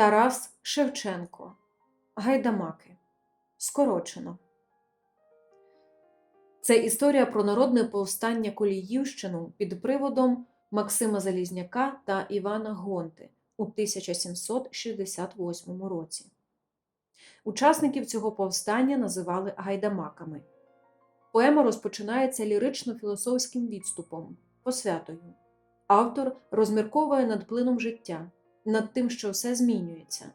Тарас Шевченко. Гайдамаки. Скорочено. Це історія про народне повстання Коліївщину під приводом Максима Залізняка та Івана Гонти у 1768 році. Учасників цього повстання називали гайдамаками. Поема розпочинається лірично-філософським відступом, посвятою. Автор розмірковує над плином життя, над тим, що все змінюється.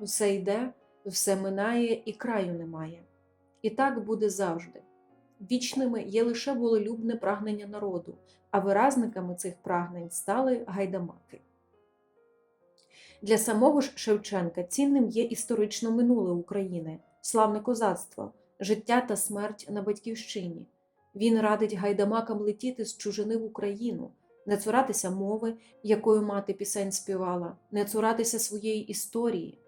Все йде, все минає і краю немає. І так буде завжди. Вічними є лише волелюбне прагнення народу, а виразниками цих прагнень стали гайдамаки. Для самого ж Шевченка цінним є історично минуле України, славне козацтво, життя та смерть на батьківщині. Він радить гайдамакам летіти з чужини в Україну, не цуратися мови, якою мати пісень співала, не цуратися своєї історії.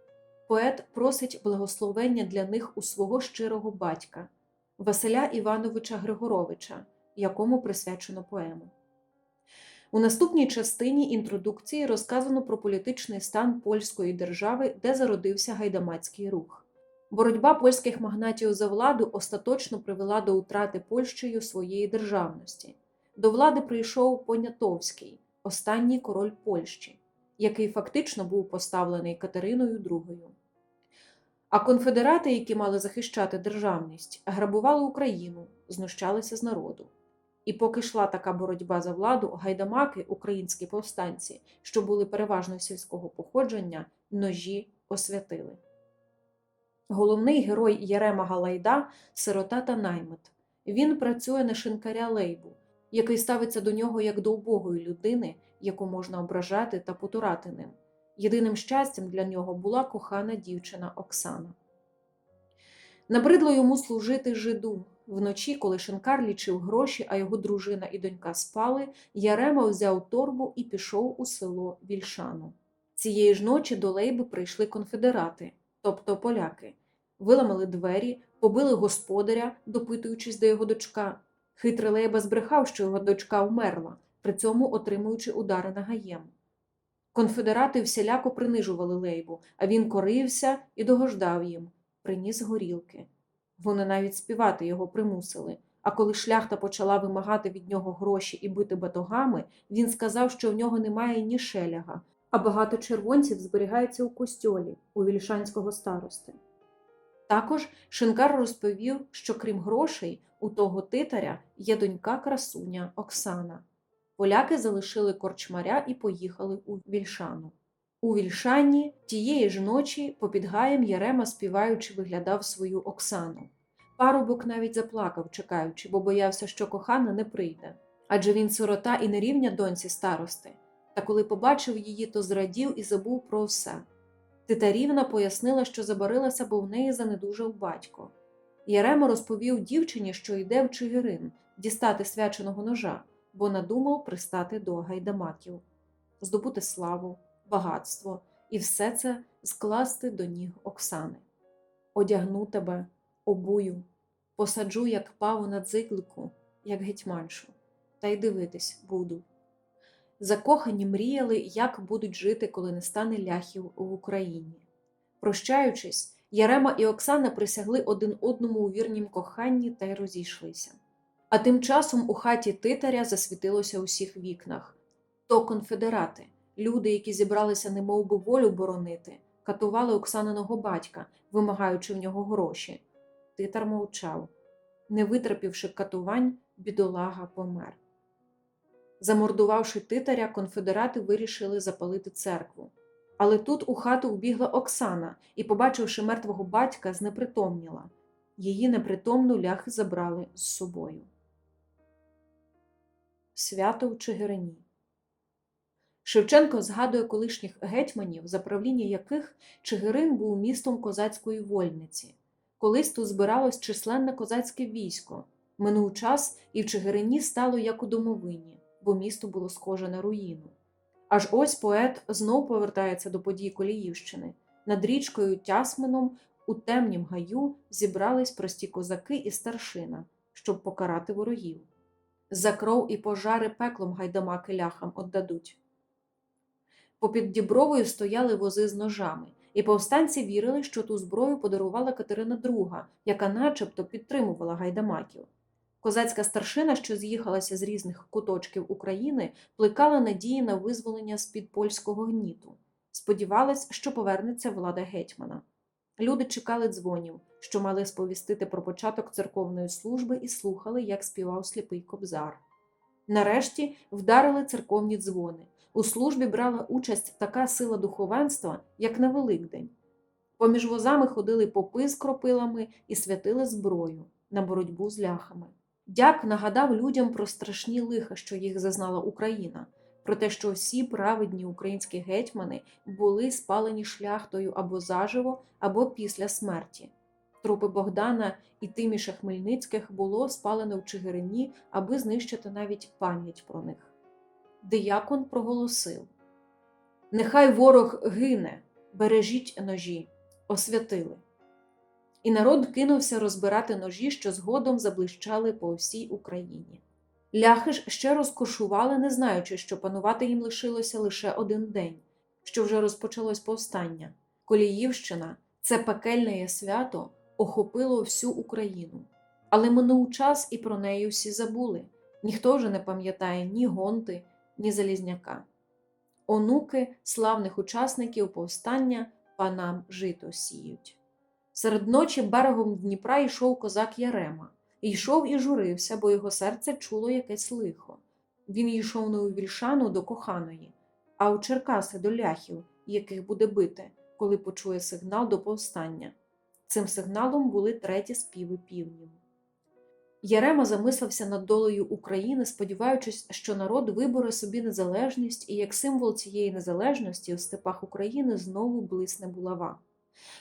Поет просить благословення для них у свого щирого батька, Василя Івановича Григоровича, якому присвячено поему. У наступній частині інтродукції розказано про політичний стан польської держави, де зародився гайдамацький рух. Боротьба польських магнатів за владу остаточно привела до утрати Польщею своєї державності. До влади прийшов Понятовський, останній король Польщі, який фактично був поставлений Катериною II. А конфедерати, які мали захищати державність, грабували Україну, знущалися з народу. І поки йшла така боротьба за владу, гайдамаки, українські повстанці, що були переважно сільського походження, ножі освятили. Головний герой Єрема Галайда сирота та наймит. Він працює на шинкаря Лейбу, який ставиться до нього як до убогої людини, яку можна ображати та потурати ним. Єдиним щастям для нього була кохана дівчина Оксана. Набридло йому служити жиду. Вночі, коли шинкар лічив гроші, а його дружина і донька спали, Ярема взяв торбу і пішов у село Вільшану. Цієї ж ночі до Лейби прийшли конфедерати, тобто поляки, виламали двері, побили господаря, допитуючись, де його дочка. Хитрий Лейба збрехав, що його дочка вмерла, при цьому отримуючи удари на гаєм. Конфедерати всіляко принижували Лейбу, а він корився і догождав їм, приніс горілки. Вони навіть співати його примусили. А коли шляхта почала вимагати від нього гроші і бити батогами, він сказав, що в нього немає ні шеляга, а багато червонців зберігається у костьолі у вільшанського старости. Також Шинкар розповів, що крім грошей, у того титаря є донька красуня Оксана. Поляки залишили корчмаря і поїхали у Вільшану. У Вільшані тієї ж ночі попід гаєм Ярема співаючи виглядав свою Оксану. Парубок навіть заплакав, чекаючи, бо боявся, що кохана не прийде. Адже він сирота і не рівня доньці старости. Та коли побачив її, то зрадів і забув про все. Титарівна пояснила, що забарилася, бо в неї занедужав батько. Ярема розповів дівчині, що йде в Чигирин дістати свяченого ножа, бо надумав пристати до гайдамаків, здобути славу, багатство і все це скласти до ніг Оксани. Одягну тебе, обую, посаджу, як паву на дзиклику, як гетьманшу, та й дивитись буду. Закохані мріяли, як будуть жити, коли не стане ляхів в Україні. Прощаючись, Ярема і Оксана присягли один одному у вірнім коханні та й розійшлися. А тим часом у хаті титаря засвітилося у всіх вікнах то конфедерати, люди, які зібралися немов би волю боронити, катували Оксаниного батька, вимагаючи в нього гроші. Титар мовчав. Не витерпівши катувань, бідолага помер. Замордувавши титаря, конфедерати вирішили запалити церкву. Але тут у хату вбігла Оксана і, побачивши мертвого батька, знепритомніла. Її непритомну ляхи забрали з собою. Свято в Чигирині Шевченко згадує колишніх гетьманів, за правління яких Чигирин був містом козацької вольниці. Колись тут збиралось численне козацьке військо. Минув час, і в Чигирині стало як у домовині, бо місто було схоже на руїну. Аж ось поет знов повертається до подій Коліївщини. Над річкою Тясмином у темнім гаю зібрались прості козаки і старшина, щоб покарати ворогів. За кров і пожари пеклом гайдамаки ляхам отдадуть. Попід Дібровою стояли вози з ножами, і повстанці вірили, що ту зброю подарувала Катерина II, яка начебто підтримувала гайдамаків. Козацька старшина, що з'їхалася з різних куточків України, плекала надії на визволення з-під польського гніту. Сподівалась, що повернеться влада гетьмана. Люди чекали дзвонів, що мали сповістити про початок церковної служби і слухали, як співав сліпий кобзар. Нарешті вдарили церковні дзвони. У службі брала участь така сила духовенства, як на Великдень. Поміж возами ходили попи з кропилами і святили зброю на боротьбу з ляхами. Дяк нагадав людям про страшні лиха, що їх зазнала Україна, про те, що всі праведні українські гетьмани були спалені шляхтою або заживо, або після смерті. Трупи Богдана і Тиміша Хмельницьких було спалено в Чигирині, аби знищити навіть пам'ять про них. Диякон проголосив: Нехай ворог гине, бережіть ножі, освятили. І народ кинувся розбирати ножі, що згодом заблищали по всій Україні. Ляхи ж ще розкошували, не знаючи, що панувати їм лишилося лише один день, що вже розпочалось повстання. Коліївщина, це пекельне свято, охопило всю Україну. Але минув час і про неї всі забули. Ніхто вже не пам'ятає ні гонти, ні Залізняка. Онуки славних учасників повстання панам жито сіють. Серед ночі берегом Дніпра йшов козак Ярема. Йшов і журився, бо його серце чуло якесь лихо. Він йшов не у Вільшану до коханої, а у Черкаси до ляхів, яких буде бити, коли почує сигнал до повстання. Цим сигналом були треті співи півнів. Ярема замислився над долею України, сподіваючись, що народ виборе собі незалежність і як символ цієї незалежності в степах України знову блисне булава.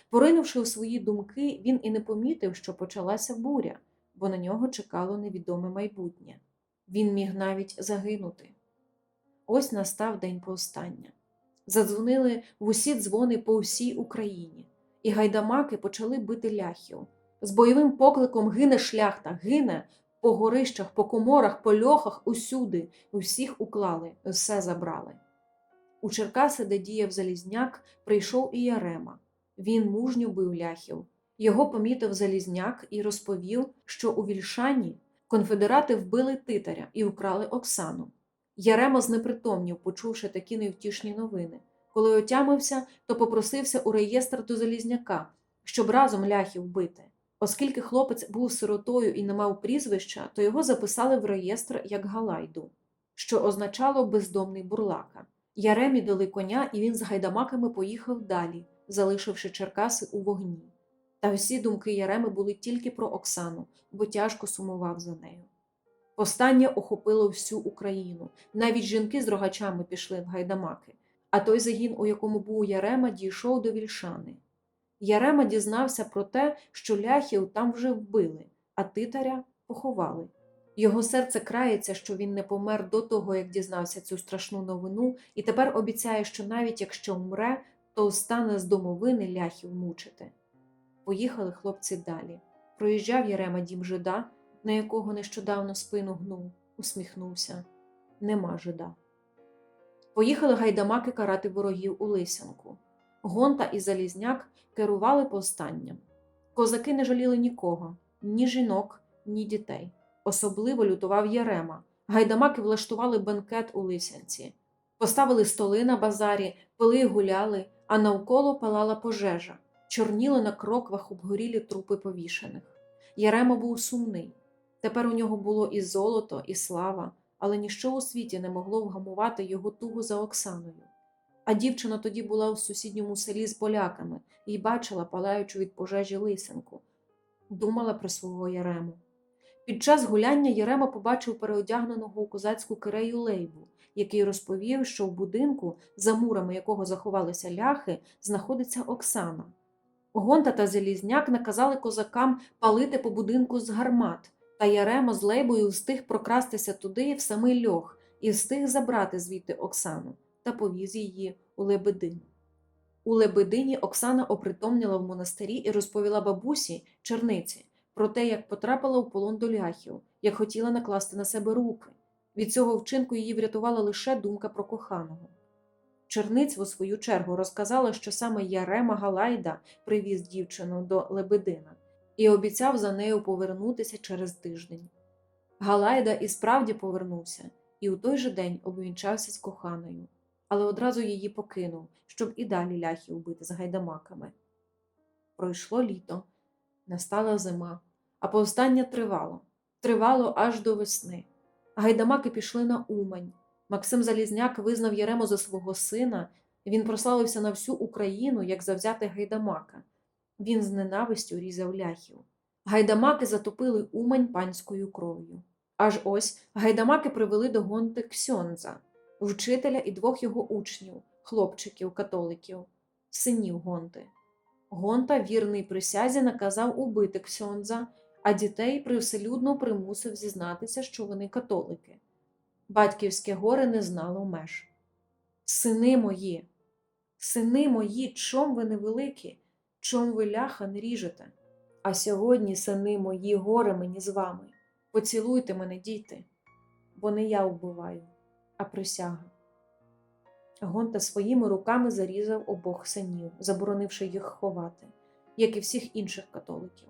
Поринувши у свої думки, він і не помітив, що почалася буря, бо на нього чекало невідоме майбутнє. Він міг навіть загинути. Ось настав день повстання. Задзвонили в усі дзвони по всій Україні, і гайдамаки почали бити ляхів. З бойовим покликом гине шляхта, гине по горищах, по коморах, по льохах, усюди, усіх уклали, все забрали. У Черкаси, де діяв Залізняк, прийшов і Ярема. Він мужньо бив ляхів. Його помітив Залізняк і розповів, що у Вільшані конфедерати вбили титаря і вкрали Оксану. Ярема знепритомнів, почувши такі невтішні новини. Коли отямився, то попросився у реєстр до Залізняка, щоб разом ляхів бити. Оскільки хлопець був сиротою і не мав прізвища, то його записали в реєстр як Галайду, що означало бездомний бурлака. Яремі дали коня, і він з гайдамаками поїхав далі, залишивши Черкаси у вогні. Та всі думки Яреми були тільки про Оксану, бо тяжко сумував за нею. Повстання охопило всю Україну, навіть жінки з рогачами пішли в гайдамаки, а той загін, у якому був Ярема, дійшов до Вільшани. Ярема дізнався про те, що ляхів там вже вбили, а титаря поховали. Його серце крається, що він не помер до того, як дізнався цю страшну новину, і тепер обіцяє, що навіть якщо вмре, то стане з домовини ляхів мучити. Поїхали хлопці далі. Проїжджав Ярема дім жида, на якого нещодавно спину гнув, усміхнувся. Нема жида. Поїхали гайдамаки карати ворогів у Лисянку. Гонта і Залізняк керували повстанням. Козаки не жаліли нікого, ні жінок, ні дітей. Особливо лютував Ярема. Гайдамаки влаштували бенкет у Лисянці, поставили столи на базарі, пили й гуляли, а навколо палала пожежа, чорніли на кроквах обгорілі трупи повішених. Ярема був сумний. Тепер у нього було і золото, і слава, але ніщо у світі не могло вгамувати його тугу за Оксаною. А дівчина тоді була в сусідньому селі з поляками і бачила палаючу від пожежі лисенку, думала про свого Ярему. Під час гуляння Ярема побачив переодягненого у козацьку кирею лейбу, який розповів, що в будинку, за мурами якого заховалися ляхи, знаходиться Оксана. Гонта та Залізняк наказали козакам палити по будинку з гармат, та Ярема з лейбою встиг прокрастися туди в самий льох і встиг забрати звідти Оксану та повіз її у Лебедин. У Лебедині Оксана опритомніла в монастирі і розповіла бабусі, черниці, про те, як потрапила у полон до ляхів, як хотіла накласти на себе руки. Від цього вчинку її врятувала лише думка про коханого. Черниця, у свою чергу, розказала, що саме Ярема Галайда привіз дівчину до Лебедина і обіцяв за нею повернутися через тиждень. Галайда і справді повернувся, і у той же день обвінчався з коханою, але одразу її покинув, щоб і далі ляхів бити з гайдамаками. Пройшло літо, настала зима, а повстання тривало, тривало аж до весни. Гайдамаки пішли на Умань. Максим Залізняк визнав Ярему за свого сина, він прославився на всю Україну як завзятий гайдамака. Він з ненавистю різав ляхів. Гайдамаки затопили Умань панською кров'ю. Аж ось гайдамаки привели до гонти Ксьонза, вчителя і двох його учнів, хлопчиків, католиків, синів гонти. Гонта, вірний присязі, наказав убити Ксьонза, а дітей привселюдно примусив зізнатися, що вони католики. Батьківське горе не знало меж. Сини мої, сини мої, чом ви невеликі, чом ви ляха не ріжете? А сьогодні, сини мої, горе мені з вами. Поцілуйте мене, діти, бо не я вбиваю, а присяга. Гонта своїми руками зарізав обох синів, заборонивши їх ховати, як і всіх інших католиків.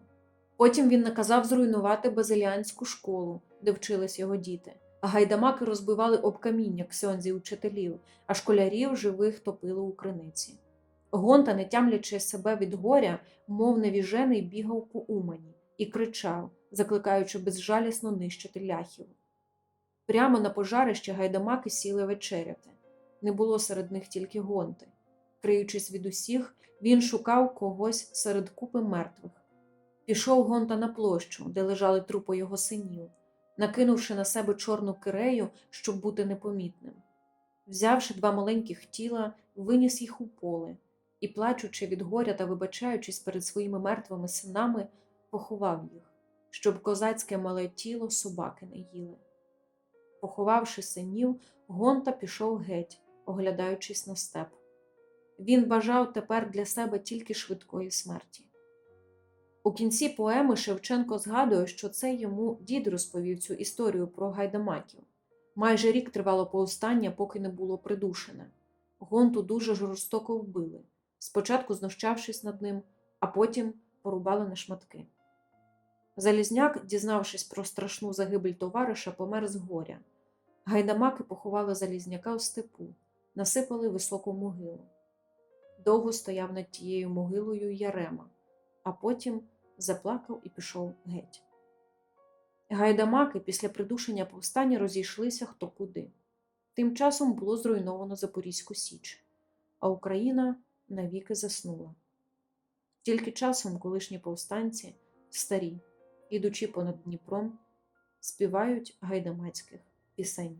Потім він наказав зруйнувати базиліанську школу, де вчились його діти, гайдамаки розбивали об каміння ксьонзі учителів, а школярів живих топили у криниці. Гонта, не тямлячи себе від горя, мов невіжений, бігав по умані і кричав, закликаючи безжалісно нищити ляхів. Прямо на пожарище гайдамаки сіли вечеряти. Не було серед них тільки гонти. Криючись від усіх, він шукав когось серед купи мертвих. Пішов гонта на площу, де лежали трупи його синів, накинувши на себе чорну кирею, щоб бути непомітним. Взявши два маленьких тіла, виніс їх у поле і, плачучи від горя та вибачаючись перед своїми мертвими синами, поховав їх, щоб козацьке мале тіло собаки не їли. Поховавши синів, Гонта пішов геть, оглядаючись на степ. Він бажав тепер для себе тільки швидкої смерті. У кінці поеми Шевченко згадує, що це йому дід розповів цю історію про гайдамаків. Майже рік тривало повстання, поки не було придушене. Гонту дуже жорстоко вбили, спочатку знущавшись над ним, а потім порубали на шматки. Залізняк, дізнавшись про страшну загибель товариша, помер з горя. Гайдамаки поховали Залізняка в степу, насипали високу могилу. Довго стояв над тією могилою Ярема, а потім заплакав і пішов геть. Гайдамаки після придушення повстання розійшлися хто куди. Тим часом було зруйновано Запорізьку Січ, а Україна навіки заснула. Тільки часом колишні повстанці, старі, ідучи понад Дніпром, співають гайдамацьких пісень.